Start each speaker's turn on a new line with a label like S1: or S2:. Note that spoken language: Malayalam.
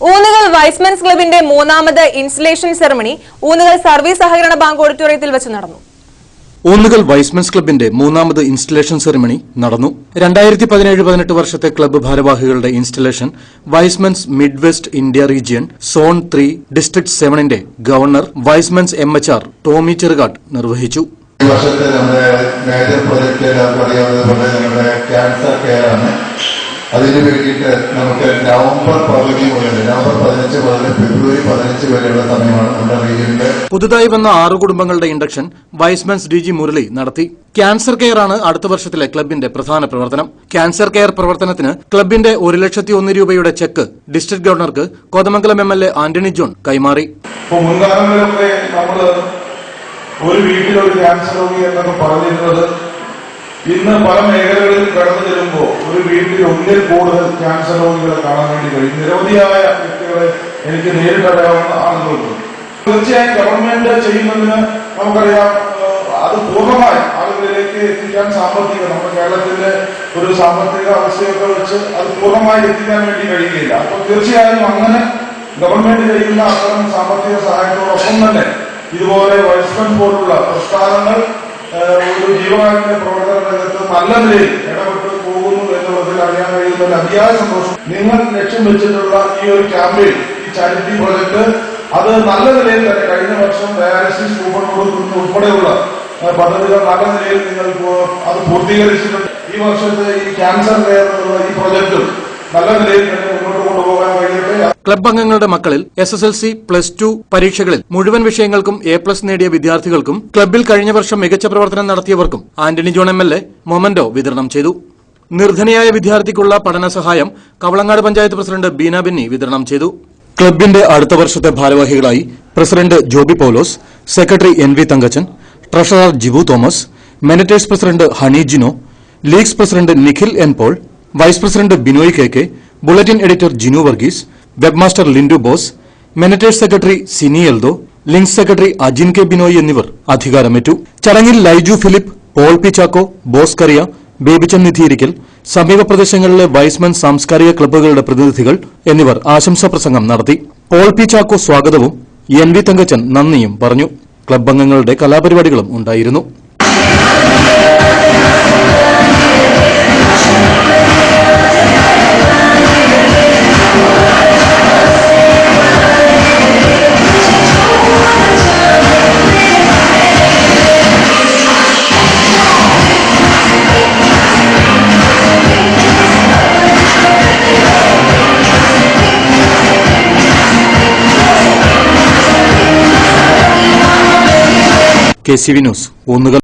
S1: ഊന്നുകൽ വൈസ്മെൻസ് ക്ലബിന്റെ മൂന്നാമത് ഇൻസ്റ്റലേഷൻ സെറമണി ഊന്നുകൽ സർവീസ് സഹകരണ ബാങ്ക് ഓഡിറ്റോറിയത്തിൽ വെച്ച് നടന്നു.
S2: ഊന്നുകൽ വൈസ്മെൻസ് ക്ലബിന്റെ മൂന്നാമത് ഇൻസ്റ്റലേഷൻ സെറിമണി നടന്നു. രണ്ടായിരത്തി പതിനേഴ് പതിനെട്ട് വർഷത്തെ ക്ലബ്ബ് ഭാരവാഹികളുടെ installation Y's Men's mid west India region zone three district സെവനിന്റെ governor Y's Men's M H R Tomy Cherukattu നിർവഹിച്ചു.
S3: ഈ വർഷത്തെ നമ്മുടെ മേജർ പ്രൊജക്ട് എല്ലാവർക്കും അറിയാവുന്നതുപോലെ നമ്മുടെ ക്യാൻസർ കെയർ ആണ് അതിന് വേണ്ടിയിട്ട് നമുക്ക് നവംബർ പകുതി മുതൽ നവംബർ പതിനഞ്ച് മുതൽ ഫെബ്രുവരി പതിനഞ്ച് വരെയുള്ള സമയമാണ് നമ്മുടെ റീജിയനിലെ
S2: പുതുതായി വന്ന ആറ് കുടുംബങ്ങളുടെ induction Y's Men's D G Murali നടത്തി. ക്യാൻസർ കെയർ ആണ് അടുത്ത വർഷത്തിലെ ക്ലബിന്റെ പ്രധാന പ്രവർത്തനം. ക്യാൻസർ കെയർ പ്രവർത്തനത്തിന് ക്ലബിന്റെ ഒരു ലക്ഷത്തി ഒന്ന് രൂപയുടെ ചെക്ക് ഡിസ്ട്രിക്ട് ഗവർണർക്ക് Kothamangalam M L A Antony John കൈമാറി.
S4: മുൻകാലങ്ങളിലൊക്കെ നമ്മൾ ഒരു വീട്ടിലൊരു ക്യാൻസർ രോഗി എന്നൊക്കെ പറഞ്ഞിരുന്നത് ഇന്ന് പല മേഖലകളിൽ കടന്നു ചെല്ലുമ്പോൾ ഒരു വീട്ടിൽ ഒന്നിൽ കൂടുതൽ ക്യാൻസർ രോഗികളെ കാണാൻ വേണ്ടി കഴിയും. നിരവധിയായ വ്യക്തികളെ എനിക്ക് നേരിട്ടറിയാവുന്ന ആളുകളുണ്ട് തീർച്ചയായും ഗവൺമെന്റ് ചെയ്യുന്നതിന് നമുക്കറിയാം അത് പൂർണമായി ആളുകളിലേക്ക് എത്തിക്കാൻ സാമ്പത്തിക നമ്മുടെ കേരളത്തിന്റെ ഒരു സാമ്പത്തിക അവസ്ഥയൊക്കെ വെച്ച് അത് പൂർണമായി എത്തിക്കാൻ വേണ്ടി കഴിയുകയില്ല. അപ്പൊ തീർച്ചയായും അങ്ങനെ ഗവൺമെന്റ് ചെയ്യുന്ന അത്തരം സാമ്പത്തിക സഹായത്തോടൊപ്പം തന്നെ ഇതുപോലെ വൈസ്മൻ പോലുള്ള പ്രസ്ഥാനങ്ങൾ ഒരു ജീവകാരുണ്യ നല്ല ഇടപെട്ട് പോകുന്നു എന്നുള്ളതിൽ അറിയാൻ കഴിയുന്ന അതിയായ സന്തോഷം. നിങ്ങൾ ലക്ഷ്യം വെച്ചിട്ടുള്ള ഈ ഒരു ക്യാമ്പയിൻ ഈ ചാരിറ്റി പ്രോജക്ട് അത് നല്ല നിലയിൽ തന്നെ കഴിഞ്ഞ വർഷം ഡയാലിസിസ് സൂപ്പർ ഉൾപ്പെടെയുള്ള പദ്ധതികൾ നല്ല നിലയിൽ നിങ്ങൾ അത് പൂർത്തീകരിച്ചിട്ടുണ്ട്. ഈ വർഷത്തെ ഈ ക്യാൻസർ കെയർ എന്നുള്ള ഈ പ്രോജക്റ്റും നല്ല നിലയിൽ തന്നെ
S2: ക്ലബ് അംഗങ്ങളുടെ മക്കളിൽ S S L C plus two പരീക്ഷകളിൽ മുഴുവൻ വിഷയങ്ങൾക്കും എ പ്ലസ് നേടിയ വിദ്യാർത്ഥികൾക്കും ക്ലബിൽ കഴിഞ്ഞ വർഷം മികച്ച പ്രവർത്തനം നടത്തിയവർക്കും Antony John M L A memento വിതരണം ചെയ്തു. നിർധനയായ വിദ്യാർത്ഥിക്കുള്ള പഠന സഹായം കവളങ്ങാട് പഞ്ചായത്ത് പ്രസിഡന്റ് ബീന ബിന്നി വിതരണം ചെയ്തു. ക്ലബിന്റെ അടുത്ത വർഷത്തെ ഭാരവാഹികളായി president Joby Paulose secretary N V Thankachan treasurer Jibu Thomas menettes president Honey Jino links president Nikhil N Paul vice president Binoy K K bulletin editor Jinu Varghese webmaster Lindu Bose menettes secretary Sini Eldho links secretary Ajin K Binoy എന്നിവർ അധികാരമേറ്റു. ചടങ്ങിൽ Laiju Philip Paul P Chacko Bose Kariya Babychan Nidhiyirikkal സമീപ പ്രദേശങ്ങളിലെ വൈസ്മൻ സാംസ്കാരിക ക്ലബ്ബുകളുടെ പ്രതിനിധികൾ എന്നിവർ ആശംസാ പ്രസംഗം നടത്തി. പോൾ പി ചാക്കോ സ്വാഗതവും എൻ വി തങ്കച്ചൻ നന്ദിയും പറഞ്ഞു. ക്ലബ് അംഗങ്ങളുടെ കലാപരിപാടികളും ഉണ്ടായിരുന്നു. K C Vinos Oonnukal